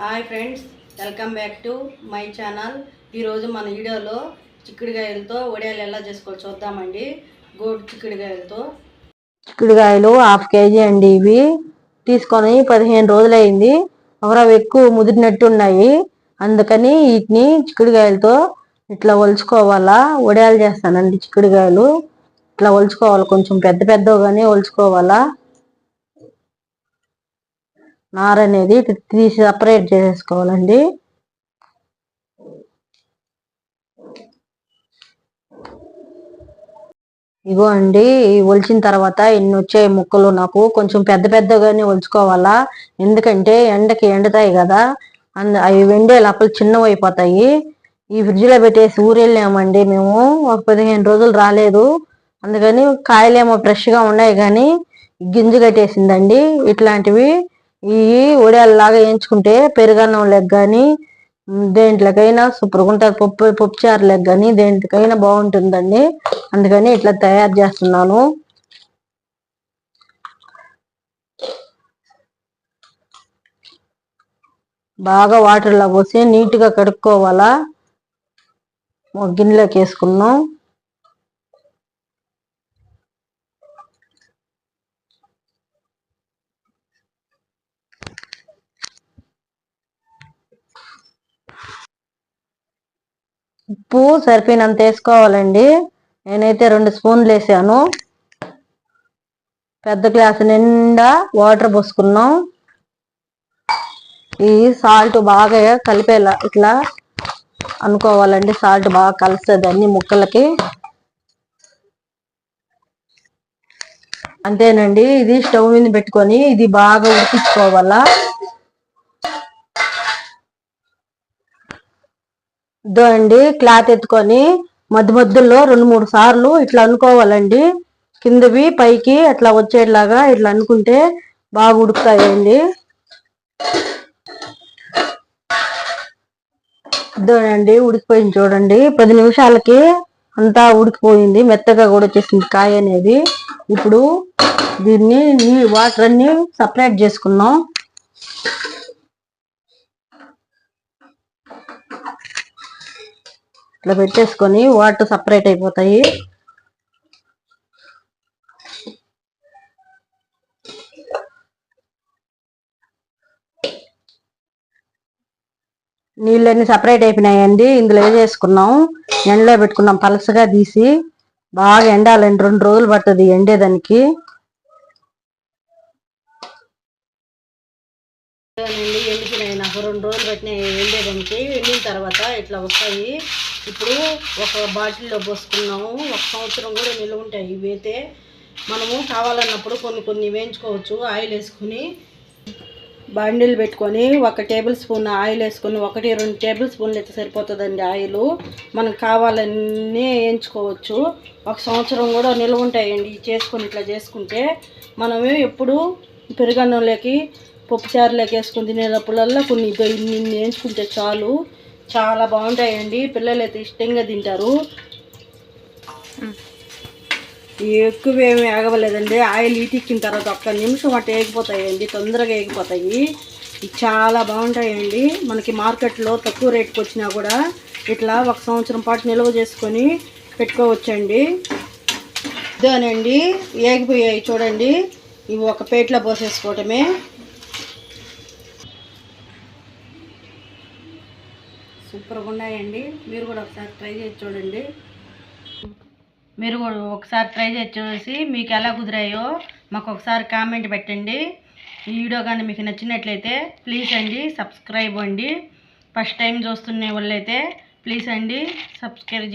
Hi friends welcome back to my channel. ఈరోజు మన వీడియోలో చిక్కుడుకాయలతో వడియాలు ఎలా చేసుకోవాలో చూద్దామండి. గోడు చిక్కుడుకాయలతో. చిక్కుడుకాయలు హాఫ్ కేజీ అండి ఇవి. తీసుకొని పదిహేను రోజులు అయింది ఎక్కువ ముదిరినట్టు ఉన్నాయి. అందుకని వీటిని చిక్కుడుకాయలతో ఇట్లా ఒలుచుకోవాలా? వడియాలు చేస్తానండి చిక్కుడుకాయలు. ఇట్లా ఒలుచుకోవాలి. కొంచెం పెద్ద పెద్దగానే ఒలుచుకోవాలా? నార అనేది తీసి సపరేట్ చేసేసుకోవాలండి. ఇగో అండి ఒలిచిన తర్వాత ఎన్ని వచ్చాయి ముక్కలు నాకు? కొంచెం పెద్ద పెద్దగానే ఒలుచుకోవాలా? ఎందుకంటే ఎండకి ఎండుతాయి కదా. అండ్ అవి వెండే లోపల చిన్నవి అయిపోతాయి. ఈ ఫ్రిడ్జ్లో పెట్టేసి ఊరెళ్ళామండి మేము. ఒక పదిహేను రోజులు రాలేదు. అందుకని కాయలేమో ఫ్రెష్గా ఉన్నాయి కానీ గింజ కట్టేసిందండి. ఇట్లాంటివి ఈ ఒడియాలలాగా వేయించుకుంటే పెరుగన్నం లెగ్ కానీ దేంట్లోకైనా సూపర్గా ఉంటుంది పప్పు పప్పు చారులకు కానీ దేంట్లోకైనా బాగుంటుందండి. అందుకని ఇట్లా తయారు చేస్తున్నాను. బాగా వాటర్లో పోసి నీట్గా కడుక్కోవాలా. గిన్నెలోకి వేసుకున్నాం. ఉప్పు సరిపోయినంత వేసుకోవాలండి. నేనైతే రెండు స్పూన్లు వేసాను. పెద్ద గ్లాసు నిండా వాటర్ పోసుకున్నాం. ఈ సాల్ట్ బాగా కలిపేలా ఇట్లా అనుకోవాలండి. సాల్ట్ బాగా కలుస్తుంది అన్ని ముక్కలకి. అంతేనండి. ఇది స్టవ్ మీద పెట్టుకొని ఇది బాగా ఉడికించుకోవాలా? దోయండి క్లాత్ ఎత్తుకొని మధ్య మధ్యలో రెండు మూడు సార్లు ఇట్లా అనుకోవాలండి. కిందవి పైకి అట్లా వచ్చేలాగా ఇట్లా అనుకుంటే బాగా ఉడుకుతాయండి. ఇదోనండి ఉడికిపోయింది చూడండి. పది నిమిషాలకి అంతా ఉడికిపోయింది మెత్తగా కూడా వచ్చేసింది కాయ అనేది. ఇప్పుడు దీన్ని వాటర్ అన్ని సపరేట్ చేసుకున్నాం ఇట్లా పెట్టేసుకొని వాటర్ సపరేట్ అయిపోతాయి. నీళ్ళన్నీ సపరేట్ అయిపోయినాయండి. ఇందులో వేసేసుకున్నాం ఎండలో పెట్టుకున్నాం. పలసగా తీసి బాగా ఎండాలండి. రెండు రోజులు పడుతుంది ఎండేదానికి. అండి ఎండిపోయినాయి నాకు రెండు రోజులు పెట్టినాయి ఎండేదానికి ఎండిన తర్వాత ఇట్లా వస్తాయి. ఇప్పుడు ఒక బాటిల్లో పోసుకున్నాము. ఒక సంవత్సరం కూడా నిల్వ ఉంటాయి. ఇవి అయితే మనము కావాలన్నప్పుడు కొన్ని కొన్ని వేయించుకోవచ్చు. ఆయిల్ వేసుకుని బండిలు పెట్టుకొని ఒక టేబుల్ స్పూన్ ఆయిల్ వేసుకొని ఒకటి రెండు టేబుల్ స్పూన్లు అయితే సరిపోతుందండి ఆయిల్. మనకు కావాలన్నీ వేయించుకోవచ్చు. ఒక సంవత్సరం కూడా నిల్వ ఉంటాయండి. చేసుకొని ఇట్లా చేసుకుంటే మనము ఎప్పుడు పెరుగన్నంలోకి పప్పు చారులోకి వేసుకొని తినేటప్పుడల్లా కొన్ని ఇన్ని వేయించుకుంటే చాలు. చాలా బాగుంటాయండి. పిల్లలు అయితే ఇష్టంగా తింటారు. ఎక్కువ ఏమి ఆగవలేదండి. ఆయిల్ ఇటిక్కిన తర్వాత ఒక్క నిమిషం అటు వేగిపోతాయండి తొందరగా వేగిపోతాయి చాలా బాగుంటాయండి. మనకి మార్కెట్లో తక్కువ రేటుకి వచ్చినా కూడా ఇట్లా ఒక సంవత్సరం పాటు నిల్వ చేసుకొని పెట్టుకోవచ్చండి. ఇదేనండి. వేగిపోయాయి చూడండి. ఇవి ఒక పేట్లో పోసేసుకోవటమే. సూపర్గా ఉన్నాయండి. మీరు కూడా ఒకసారి ట్రై చేసి చూడండి. మీరు కూడా ఒకసారి ట్రై చేసి చూసి మీకు ఎలా కుదిరాయో మాకు ఒకసారి కామెంట్ పెట్టండి. ఈ వీడియో కానీ మీకు నచ్చినట్లయితే ప్లీజ్ అండి సబ్స్క్రైబ్ అండి. ఫస్ట్ టైం చూస్తున్న వాళ్ళైతే ప్లీజ్ అండి సబ్స్క్రైబ్